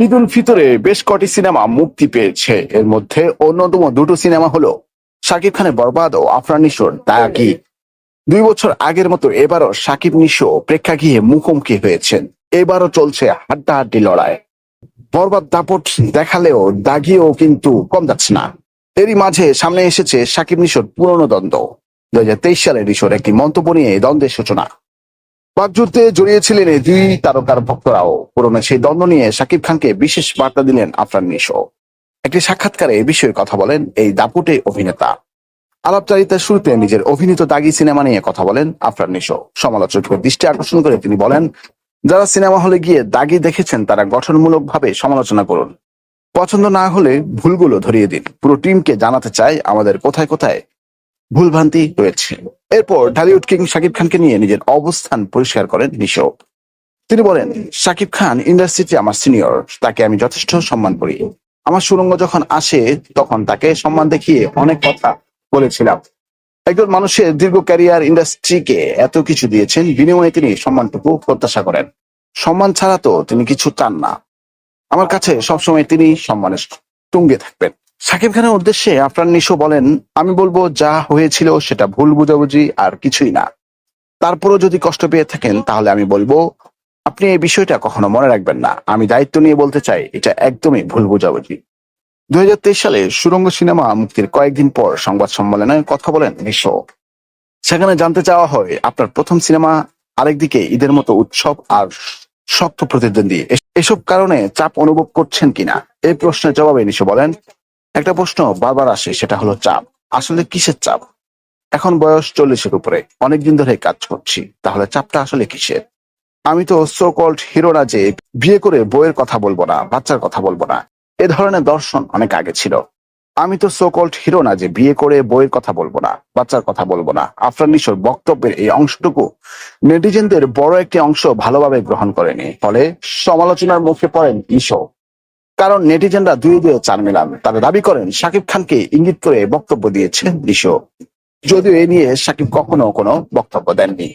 ঈদ উল ফিতরে বেশ কটি সিনেমা মুক্তি পেয়েছে। এর মধ্যে অন্যতম দুটো সিনেমা হলো শাকিব খানের বরবাদ ও আফরান নিশোর দায়াকি দুই বছর আগের মতো এবারও শাকিব নিশো প্রেক্ষাগৃহে মুখোমুখি হয়েছেন। এবারও চলছে হাড্ডাহাড্ডি লড়াই। বরবাদ দাপট দেখালেও দাগিও কিন্তু কম যাচ্ছে না। এরই মাঝে সামনে এসেছে শাকিব নিশোর পুরনো দ্বন্দ্ব। দু হাজার তেইশ সালে নিশোর একটি মন্তব্য নিয়ে দ্বন্দ্বের সূচনা। বাকযুদ্ধে জড়িয়েছিলেন এই দুই তারকার ভক্তরাও। পুরনো সেই দ্বন্দ্ব নিয়ে শাকিব খানকে বিশেষ বার্তা দিলেন আফরান নিশো একটি সাক্ষাৎকারে এ বিষয়ে কথা বলেন এই দাপুটে অভিনেতা। আলাপচারিতার শুরুতে নিজের অভিনীত দাগি সিনেমা নিয়ে কথা বলেন আফরান নিশো সমালোচকের দৃষ্টি আকর্ষণ করে তিনি বলেন, যারা সিনেমা হলে গিয়ে দাগি দেখেছেন, তারা গঠনমূলক ভাবে সমালোচনা করুন। পছন্দ না হলে ভুলগুলো ধরিয়ে দিন। পুরো টিমকে জানাতে চাই আমাদের কোথায় কোথায় ভুলভ্রান্তি রয়েছে। এরপর ঢালিউড কিং শাকিব খানকে নিয়ে নিজের অবস্থান পরিষ্কার করেন নিশো তিনি বলেন, শাকিব খান ইন্ডাস্ট্রিতে আমার সিনিয়র, তাকে আমি যথেষ্ট সম্মান করি। আমার সুরঙ্গ যখন আসে, তখন তাকে সম্মান দেখিয়ে অনেক কথা বলেছিলাম। একজন মানুষের দীর্ঘ ক্যারিয়ার ইন্ডাস্ট্রিকে এত কিছু দিয়েছেন, বিনিময়ে তিনি সম্মানটুকু প্রত্যাশা করেন। সম্মান ছাড়া তো তিনি কিছু চান না। আমার কাছে সবসময় তিনি সম্মানের তুঙ্গে থাকবেন। সাকিব খানের উদ্দেশ্যে আফরান নিশো বলেন, আমি বলব যা হয়েছিল সেটা ভুল বুঝাবুঝি আর কিছুই না। তারপরও যদি কষ্ট পেয়ে থাকেন, তাহলে আমি বলব, আপনি এই বিষয়টা কখনো মনে রাখবেন না। আমি দায়িত্ব নিয়ে বলতে চাই, এটা একদমই ভুল বুঝাবুঝি। দুই সালে সুরঙ্গ সিনেমা মুক্তির কয়েকদিন পর সংবাদ সম্মেলনে কথা বলেন নিশো। সেখানে জানতে চাওয়া হয়, আপনার প্রথম সিনেমা আরেকদিকে ঈদের মতো উৎসব আর শক্ত প্রতিদ্বন্দ্বী। এস- এসব কারণে চাপ অনুভব করছেন কিনা? এই প্রশ্নের জবাবে নিশো বলেন একটা প্রশ্ন বারবার আসে, সেটা হলো চাপ। আসলে কিসের চাপ? এখন বয়স চল্লিশের উপরে, অনেকদিন ধরে কাজ করছি, তাহলে চাপটা আসলে কিসের? আমি তো সো কল্ড হিরো না যে বিয়ে করে বইয়ের কথা বলব না, বাচ্চার কথা বলব না। এ ধরনের দর্শন অনেক আগে ছিল। আমি তো সো কল্ড হিরো না যে বিয়ে করে বইয়ের কথা বলব না, বাচ্চার কথা বলব না। আফরান নিশোর বক্তব্যের এই অংশটুকু নেটিজেনদের বড় একটি অংশ ভালোভাবে গ্রহণ করেনি, ফলে সমালোচনার মুখে পড়েন নিশো কারণ নেটিজেনরা দুই দুয়ে চার মিলান। তারা দাবি করেন, শাকিব খানকে ইঙ্গিত করে বক্তব্য দিয়েছেন নিশো যদিও এ নিয়ে শাকিব কখনো কোনো বক্তব্য দেননি।